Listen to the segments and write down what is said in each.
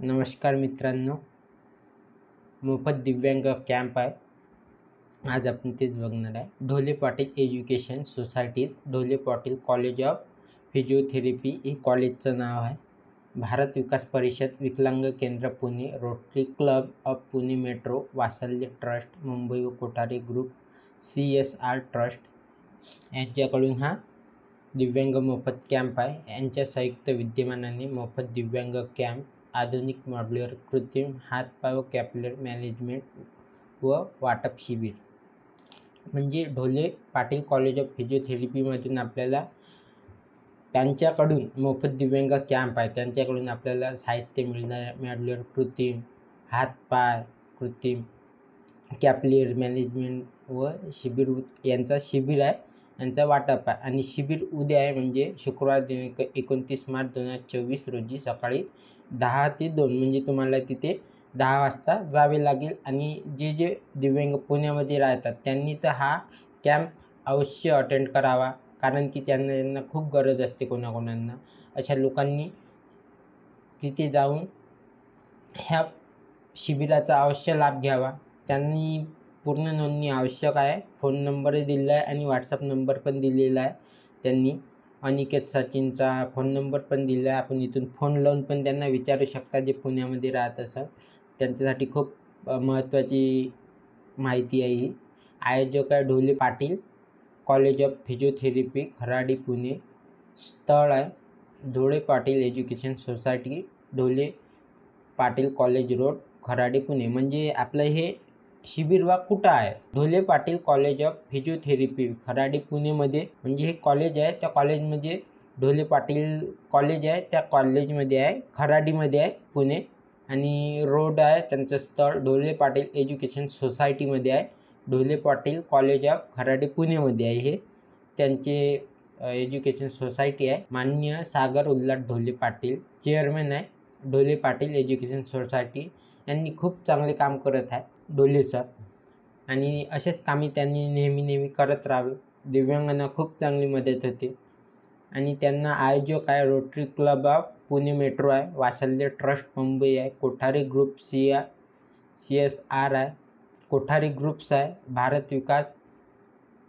नमस्कार मित्रांनो. मोफत दिव्यांग कॅम्प आहे. आज आपण तेच बघणार आहे. ढोले पाटील एज्युकेशन सोसायटीत Dhole Patil college of physiotherapy हे कॉलेजचं नाव आहे. भारत विकास परिषद विकलांग केंद्र Pune rotary club of Pune metro Vatsalya trust Mumbai व Kothari group C S R trust यांच्याकडून हा दिव्यांग मोफत कॅम्प आहे. यांच्या संयुक्त विद्यमानाने मोफत दिव्यांग कॅम्प आधुनिक मॉड्युलर कृत्रिम हातपाय व कॅप्युलर मॅनेजमेंट व वाटप शिबिर. म्हणजे ढोले पाटील कॉलेज ऑफ फिजिओथेरपीमधून आपल्याला त्यांच्याकडून मोफत दिव्यांग कॅम्प आहे. त्यांच्याकडून आपल्याला साहित्य मिळणार आहे. मॉड्युलर कृत्रिम हातपाय कृत्रिम कॅप्लियर मॅनेजमेंट व शिबिर यांचा शिबिर आहे यांचा वाटप आहे. आणि शिबिर उद्या आहे म्हणजे शुक्रवार दिनांक एकोणतीस मार्च दोन हजार चोवीस रोजी सकाळी दहा ते दोन म्हणजे तुम्हाला तिथे दहा वाजता जावे लागेल. आणि जे जे दिव्यांग पुण्यामध्ये राहतात त्यांनी तर हा कॅम्प अवश्य अटेंड करावा कारण की त्यांना त्यांना खूप गरज असते कोणाकोणांना. अशा लोकांनी तिथे जाऊन ह्या शिबिराचा अवश्य लाभ घ्यावा. त्यांनी पूर्ण नोंदणी आवश्यक आहे. फोन नंबरही दिलेला आहे आणि व्हॉट्सअप नंबर पण दिलेला आहे त्यांनी. अनिकेत सचिनचा फोन नंबर पण दिला. आहे आपण इथून फोन लावून पण त्यांना विचारू शकता जे पुण्यामध्ये राहत असं. त्यांच्यासाठी खूप महत्त्वाची माहिती आहे ही. आयोजक आहे Dhole Patil. College of physiotherapy Kharadi Pune. स्थळ आहे Dhole Patil education society Dhole Patil college road Kharadi Pune. म्हणजे आपलं हे शिबिर वा कुठं आहे? Dhole Patil college of physiotherapy Kharadi पुणेमध्ये. म्हणजे हे कॉलेज आहे. त्या कॉलेजमध्ये ढोले पाटील कॉलेज आहे. त्या कॉलेजमध्ये आहे. खराडीमध्ये आहे पुणे. आणि रोड आहे. त्यांचं स्थळ ढोले पाटील एज्युकेशन सोसायटीमध्ये आहे. ढोले पाटील कॉलेज ऑफ खराडी पुणेमध्ये आहे हे. त्यांचे एज्युकेशन सोसायटी आहे. मान्य सागर उल्हाट ढोले पाटील चेअरमॅन आहे. Dhole Patil education society. यांनी खूप चांगले काम करत आहे. डोले सर आणि असेच कामे त्यांनी नेहमी नेहमी करत राहावे. दिव्यांगांना खूप चांगली मदत होते. आणि त्यांना आयोजक आहे rotary club of Pune metro आहे. वात्सल्य ट्रस्ट मुंबई आहे. कोठारी ग्रुप सी आ सी एस आर आहे. कोठारी ग्रुप्स आहे. भारत विकास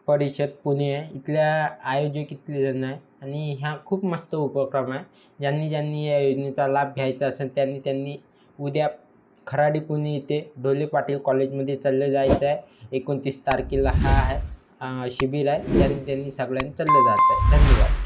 परिषद पुणे आहे. इथल्या आयोजक इथले जण आहे. आणि ह्या खूप मस्त उपक्रम आहे. ज्यांनी ज्यांनी या योजनेचा लाभ घ्यायचा असेल त्यांनी त्यांनी उद्या खराडी पुणे इथे ढोले पाटील कॉलेजमध्ये चाललं जायचं आहे. एकोणतीस तारखेला हा आहे शिबिर आहे. त्यांनी त्यांनी सगळ्यांनी चाललं जायचं आहे. धन्यवाद.